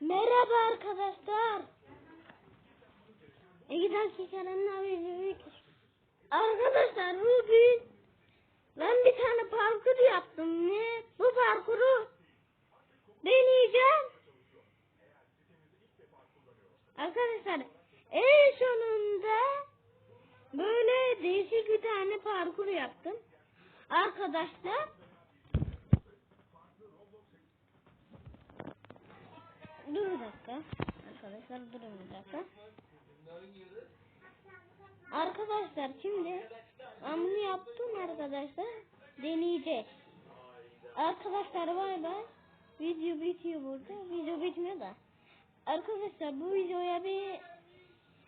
Merhaba arkadaşlar. İki dakikanın videoyu Arkadaşlar bugün ben bir tane parkur yaptım. Ne? Bu parkuru deneyeceğim. Arkadaşlar en sonunda böyle değişik bir tane parkur yaptım. Arkadaşlar Dur bir dakika. Arkadaşlar durun bir dakika. Arkadaşlar şimdi ben yaptım arkadaşlar. Deneyeceğiz. Arkadaşlar bay bay. Video bitiyor burada. Video bitmiyor da. Arkadaşlar bu videoya bir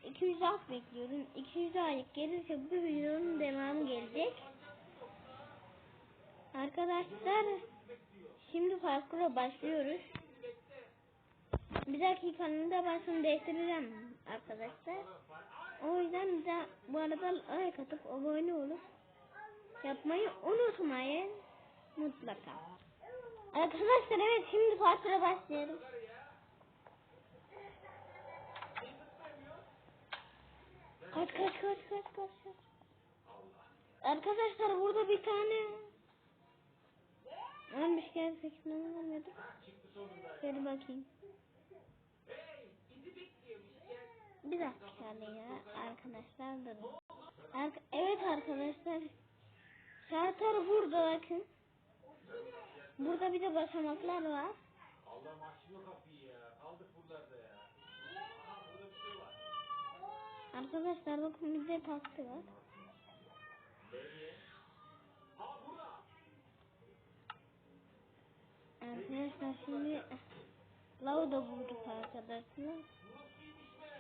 200 like bekliyorum. 200 like gelirse bu videonun devamı gelecek. Arkadaşlar şimdi parkura başlıyoruz. Bir dakikanın da başını değiştireceğim arkadaşlar. O yüzden de bu arada like atıp abone olup yapmayı unutmayın mutlaka. Arkadaşlar evet şimdi parkura başlayalım. Kaç kaç kaç kaç kaç. Arkadaşlar burada bir tane Ölmüş gerçek ne olmadı. Şöyle bakayım. Bir dakika ya arkadaşlar durun. Ark evet arkadaşlar. Şartlar burada bakın. Burada bir de basamaklar var. Allah'ım açma kapıyı ya. Kaldık buralarda ya. Aha burada bir şey var. Arkadaşlar bakın bir de taksi var. Arkadaşlar şimdi lav da bulduk arkadaşlar.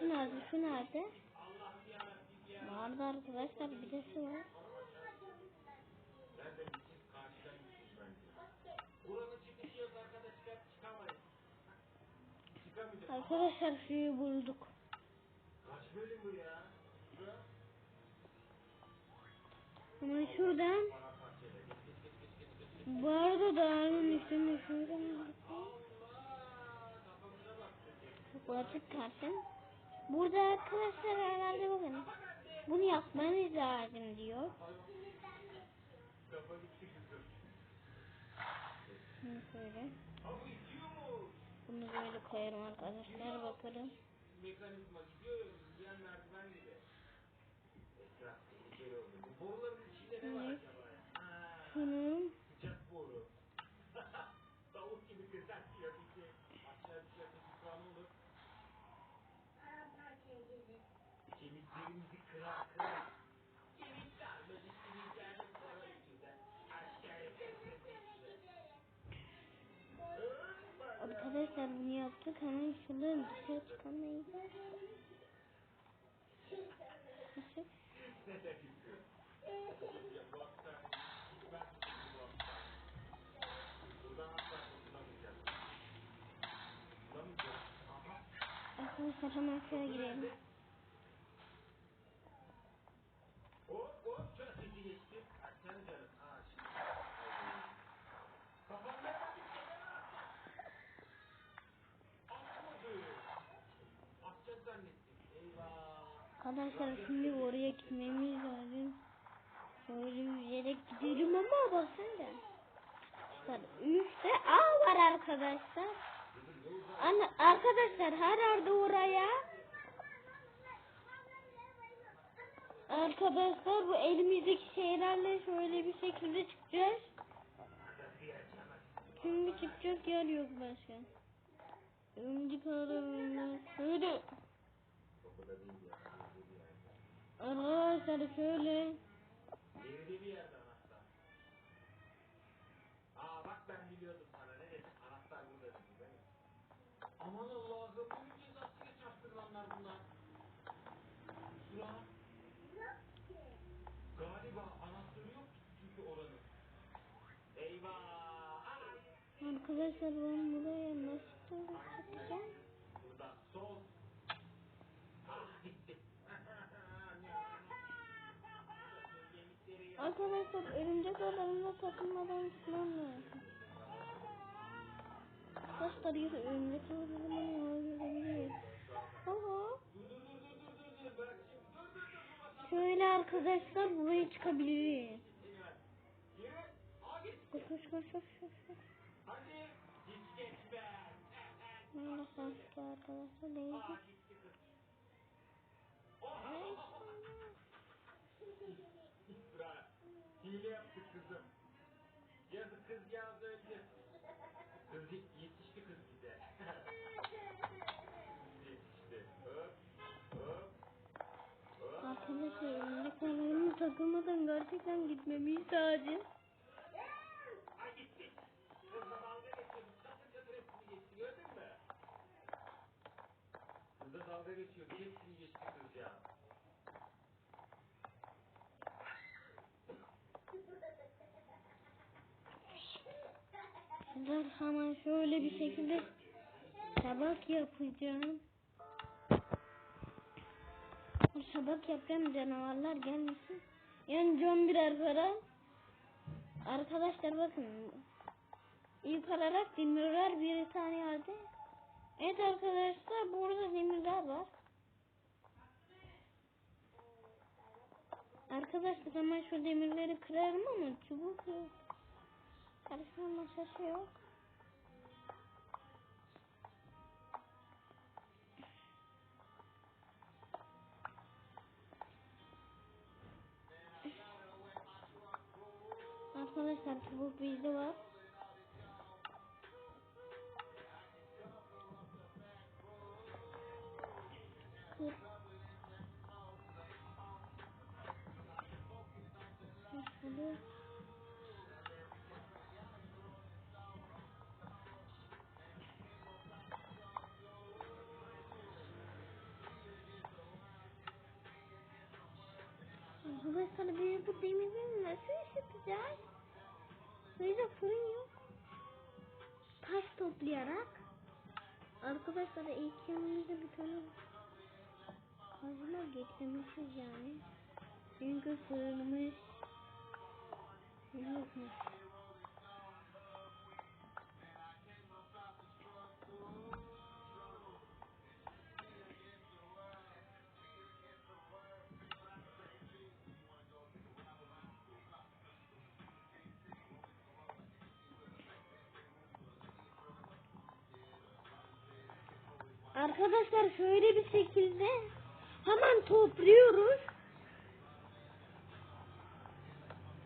Şu nerede? Şu nerede? Vardı arkadaşlar bir de şu var. Arkadaşlar suyu bulduk. Kaç bölüm bu ya? Ama şuradan bu arada dağın üstünde şuradan. Bu açık kalsın. Burada arkadaşlar herhalde bakın. Bunu yapmanız lazım diyor. Bunu şöyle. Bunu böyle koyarım arkadaşlar bakalım. Mekanizma gidiyor merdiven gibi. Boruların içinde ne var acaba Sıcak boru. Yaptık hemen şuradan dışarı çıkamayız. Nasıl? Arkadaşlar hemen şuraya girelim. Hop hop çok hızlı geçti. Açsana canım. Aa şimdi. Kafamda Atmadı. Atacak zannettim. Eyvah. Arkadaşlar şimdi oraya gitmemiz lazım. Şöyle yüzerek gidelim ama baksana. Arkadaşlar üstte ağ var arkadaşlar. Ana, arkadaşlar her yerde oraya Arkadaşlar bu elimizdeki şeylerle şöyle bir şekilde çıkacağız. Şimdi çıkacak yer yok başka. Örümcek ağlarında şöyle Arkadaşlar şöyle Geride bir yerde anahtar. Aa bak ben biliyordum sana ne dedim. Anahtar burada dedim değil mi? Aman Allah'ım bu cezasıyla çarptırılanlar bunlar. Şura. Galiba anahtarı yok çünkü oranın. Eyvah. Arkadaşlar ben buraya nasıl çıkacağım? Buradan sol. Arkadaşlar örümcek adamına takılmadan gitmem lazım. Arkadaşlar yürü örümcek adamına yürüyebiliriz. Aha. Şöyle arkadaşlar buraya çıkabiliriz. Koş koş koş koş koş. Hadi hiç geçme. Arkadaşlar arkadaşlar neydi? Neyse. Hile yaptık kızım. Yazık kız yazdı öldü. Kız yetişti kız bize. yetişti. Hop. Hop. Arkadaşlar önümdeki ayarımı takılmadan gerçekten gitmemiz lazım. Ay gitti. Kızla dalga geçiyorduk. Çatır çatır hepsini geçti gördün mü? Kızla dalga geçiyordu. Hepsini geçti kız ya. Ben hemen şöyle bir şekilde tabak yapacağım. Bu tabak yapacağım canavarlar gelmesin. Yanacağım birer para. Arkadaşlar bakın. İlk olarak demirler bir tane yerde. Evet arkadaşlar burada demirler var. Arkadaşlar hemen şu demirleri kırarım ama çubuk yok. Karışma masası yok. Arkadaşlar çubuk bizde var. Dur. Arkadaşlar biz bu demirini nasıl ısıtacağız? Böyle fırın yok. Taş toplayarak. Arkadaşlar ilk yanımızda bir tane kazma getirmişiz yani. Çünkü fırınımız yokmuş. Arkadaşlar şöyle bir şekilde hemen topluyoruz.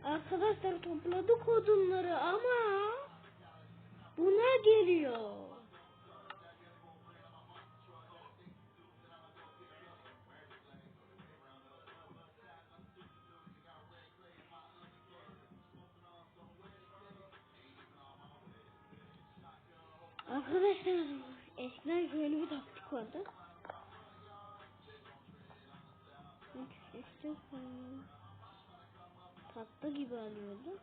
Arkadaşlar topladık odunları ama buna geliyor. Arkadaşlar eskiden şöyle bir taktik vardı. Üç, işte tatlı gibi alıyordu.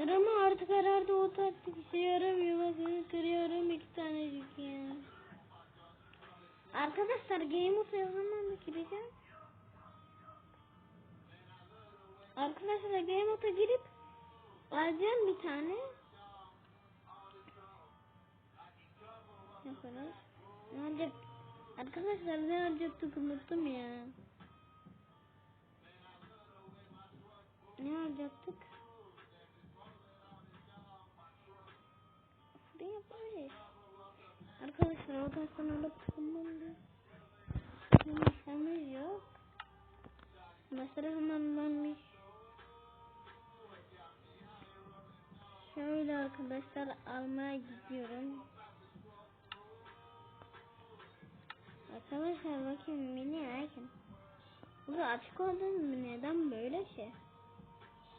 Ama artık herhalde o taktik işe yaramıyor. Bakın kırıyorum iki tanecik ya. Arkadaşlar Game of Thrones'a gireceğim. Arkadaşlar Game of'a girip alacağım bir tane. Ne olacak? Arkadaşlar ne olacaktık unuttum ya. Ne olacaktık? Ne yaparız? Arkadaşlar o taştan alıp tıkınmamdı. Masamız yok. Mesela hemen varmış. Şöyle arkadaşlar almaya gidiyorum. Arkadaşlar bakın mini erken. Bu açık olduğum mu neden böyle şey?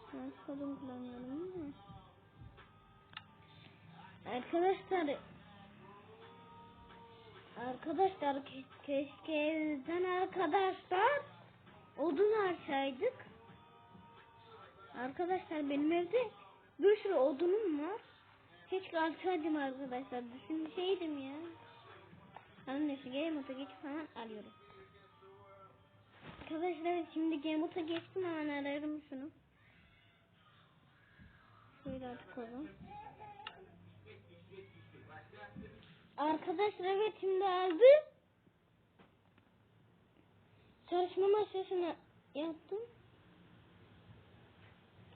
Açık olduğum kullanıyorum ama. Arkadaşlar Arkadaşlar ke- keşke evden arkadaşlar odun alsaydık. Arkadaşlar benim evde bir sürü odunum var. Keşke alsaydım arkadaşlar. Düşünseydim ya. Annesi Game Mode'a geçip hemen alıyorum. Arkadaşlar şimdi Game Mode'a geçtim hemen ararım şunu. Şöyle artık oğlum. Arkadaşlar evet şimdi aldım. Çalışma masasını yaptım.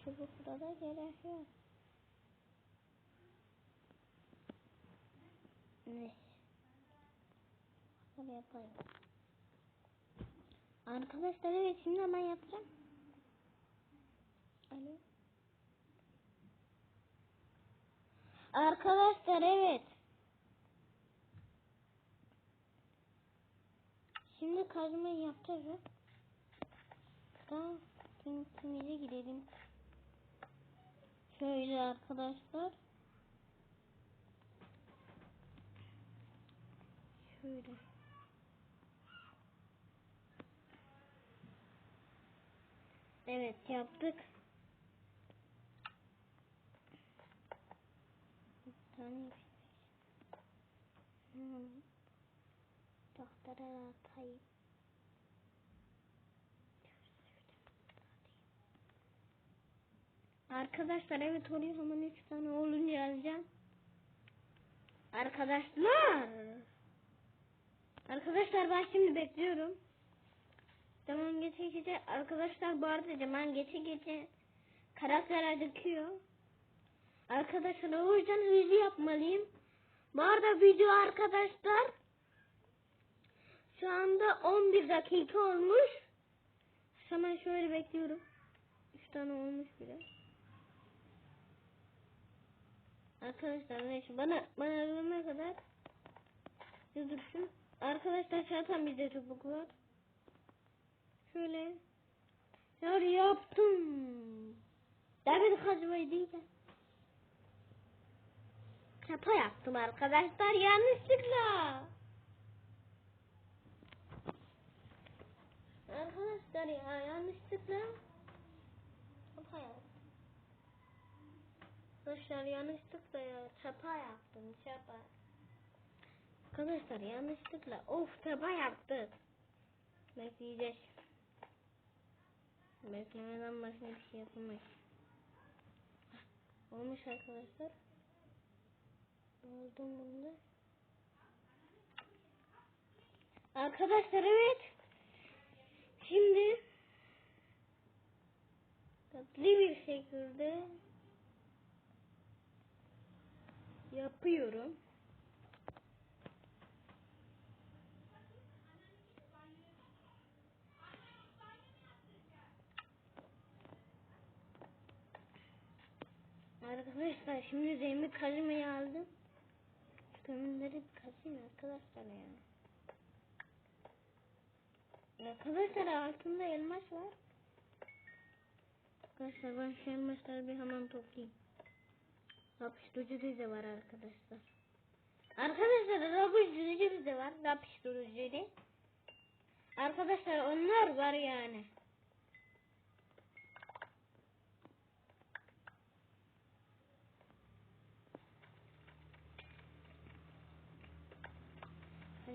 Çubuklara gerek yok. Neyse. Hadi yapayım. Arkadaşlar evet şimdi hemen yapacağım. Alo. Arkadaşlar evet. Şimdi kazmayı yapacağız. Tamam. Tintimize gidelim. Şöyle arkadaşlar. Şöyle. Evet yaptık. Tane Hmm. Doktora atayım. Arkadaşlar evet oluyor hemen 3 tane olunca yazacağım. Arkadaşlar. Arkadaşlar ben şimdi bekliyorum. Zaman geçe geçe arkadaşlar arada zaman geçe geçe karakter acıkıyor. Arkadaşlar o yüzden hızlı yapmalıyım. Bu arada video arkadaşlar şu anda 11 dakika olmuş. Hemen şöyle bekliyorum. 3 tane olmuş bile. Arkadaşlar neyse bana bana ölene kadar dursun. Arkadaşlar zaten bizde çubuk var. Şöyle. Ya yaptım. Demir kazmayı değil de. Çapa yaptım arkadaşlar yanlışlıkla. Arkadaşlar ya yanlışlıkla çapa yaptım. Arkadaşlar yanlışlıkla ya çapa yaptım çapa. Arkadaşlar yanlışlıkla of çapa yaptık. Bekleyeceğiz. Beklemeden başka bir şey yapamayız. Olmuş arkadaşlar. Aldım bunu da. Arkadaşlar evet. Şimdi tatlı bir şekilde yapıyorum. Arkadaşlar şimdi zemir kazmayı aldım. Kömürleri bir kazayım arkadaşlar ya. Arkadaşlar altında elmas var. Arkadaşlar ben şu elmasları bir hemen toplayayım. Yapıştırıcı da var arkadaşlar. Arkadaşlar yapıştırıcı da var. Yapıştırıcı Arkadaşlar onlar var yani.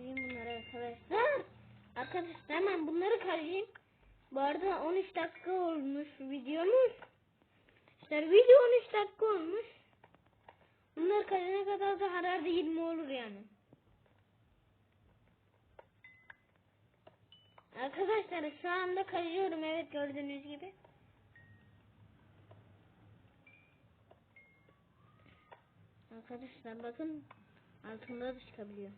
Kazıyım bunları arkadaşlar. Arkadaşlar hemen bunları kazıyım. Bu arada 13 dakika olmuş videomuz. İşte video 13 dakika olmuş. Bunlar kazana kadar da herhalde 20 olur yani. Arkadaşlar şu anda kazıyorum evet gördüğünüz gibi. Arkadaşlar bakın altında da çıkabiliyor.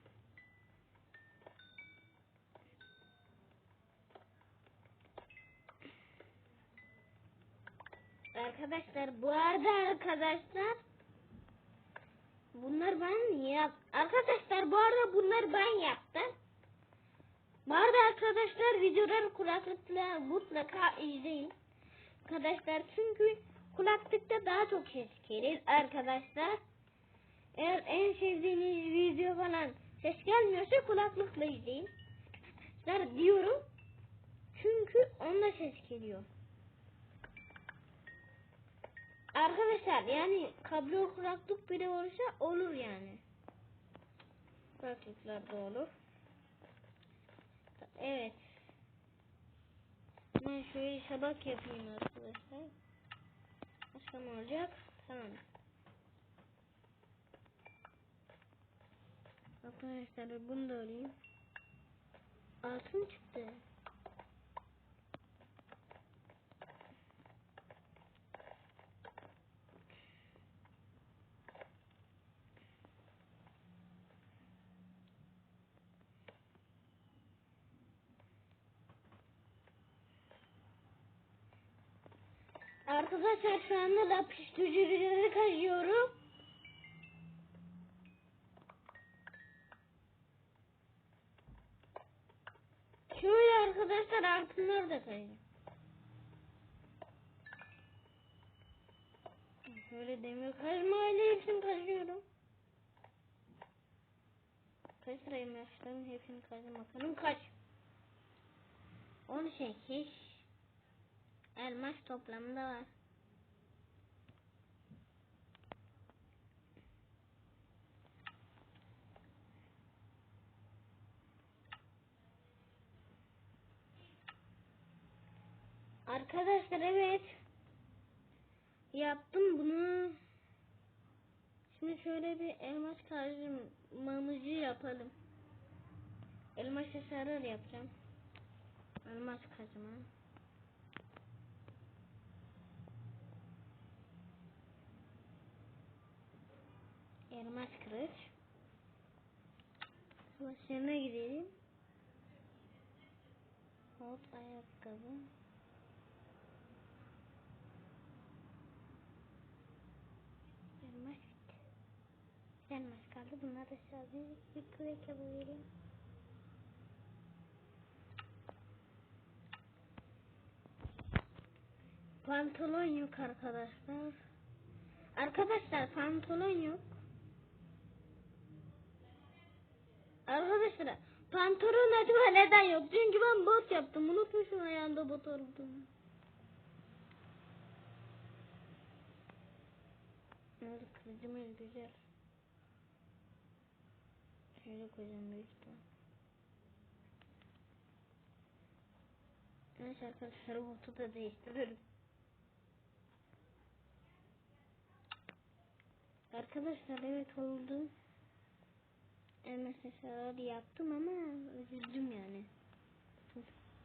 Arkadaşlar bu arada arkadaşlar bunlar ben yap arkadaşlar bu arada bunlar ben yaptım. Bu arada arkadaşlar videoları kulaklıkla mutlaka izleyin. Arkadaşlar çünkü kulaklıkta daha çok ses gelir arkadaşlar. Eğer en sevdiğiniz video falan ses gelmiyorsa kulaklıkla izleyin. Arkadaşlar diyorum. Çünkü onda ses geliyor. Arkadaşlar yani kablo kulaklık bile olursa olur yani. Kulaklıklar da olur. Evet. Ben şöyle şabak yapayım arkadaşlar. Başka ne olacak? Tamam. Arkadaşlar bunu da alayım. Altın çıktı. Arkadaşlar şu anda da piştirileri kazıyorum. Şöyle arkadaşlar altınları da kazıyorum. Şöyle demir kazma ile hepsini kazıyorum. Kaç sırayım yaşlarım hepsini kazdım bakalım kaç. 18 elmas toplamda var. Arkadaşlar evet. Yaptım bunu. Şimdi şöyle bir elmas kazmamızı yapalım. Elmas sarı yapacağım. Elmas kazma. Elmas kılıç. Başına gidelim. Hot ayakkabı. Elmas kaldı. Bunlar da sadece bir kürek yapabilirim. Pantolon yok arkadaşlar. Arkadaşlar pantolon yok. Arkadaşlar pantolon acaba neden yok? Çünkü ben bot yaptım. Unutmuşum ayağımda bot olduğunu. Evet kılıcımız güzel. Şöyle koyacağım büyük ihtimal. Neyse arkadaşlar botu da değiştiririm. Arkadaşlar evet oldu. Eşyaları yaptım ama üzüldüm yani.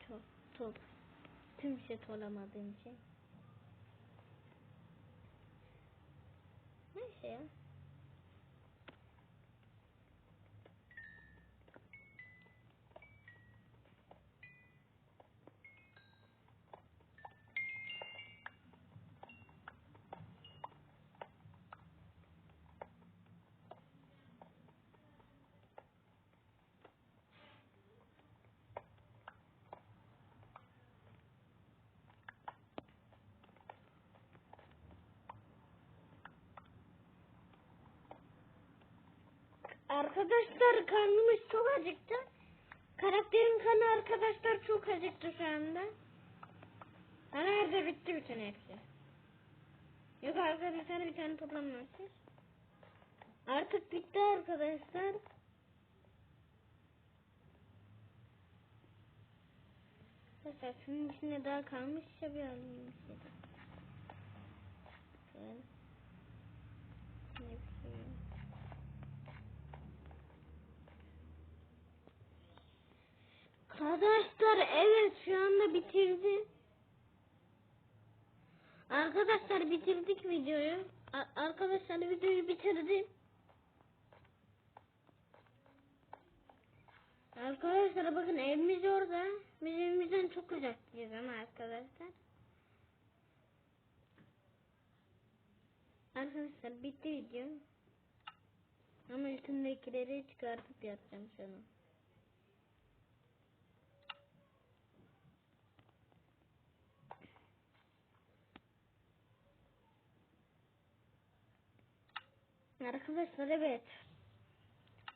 Çok çok. Tüm set olamadığım için. Neyse ya. Arkadaşlar karnımız çok acıktı. Karakterin kanı arkadaşlar çok acıktı şu anda. Nerede bitti bütün hepsi. Yok arkadaşlar bir tane toplamlamışız. Artık bitti arkadaşlar. Arkadaşlar şunun içinde daha kalmışsa bir alayım istedim. Şöyle. Hepsi. Arkadaşlar evet şu anda bitirdi. Arkadaşlar bitirdik videoyu. A- arkadaşlar videoyu bitirdi. Arkadaşlar bakın evimiz orada. Biz evimizden çok uzaktayız ama arkadaşlar. Arkadaşlar bitti video. Ama üstündekileri çıkartıp yapacağım sana. Arkadaşlar evet.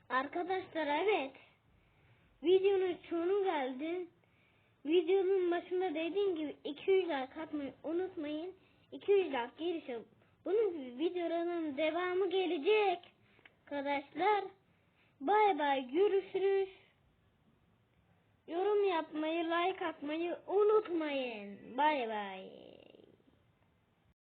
Arkadaşlar evet. Videonun sonu geldi. Videonun başında dediğim gibi 200 like atmayı unutmayın. 200 like gelirse bunun gibi videoların devamı gelecek. Arkadaşlar bay bay görüşürüz. Yorum yapmayı, like atmayı unutmayın. Bay bay.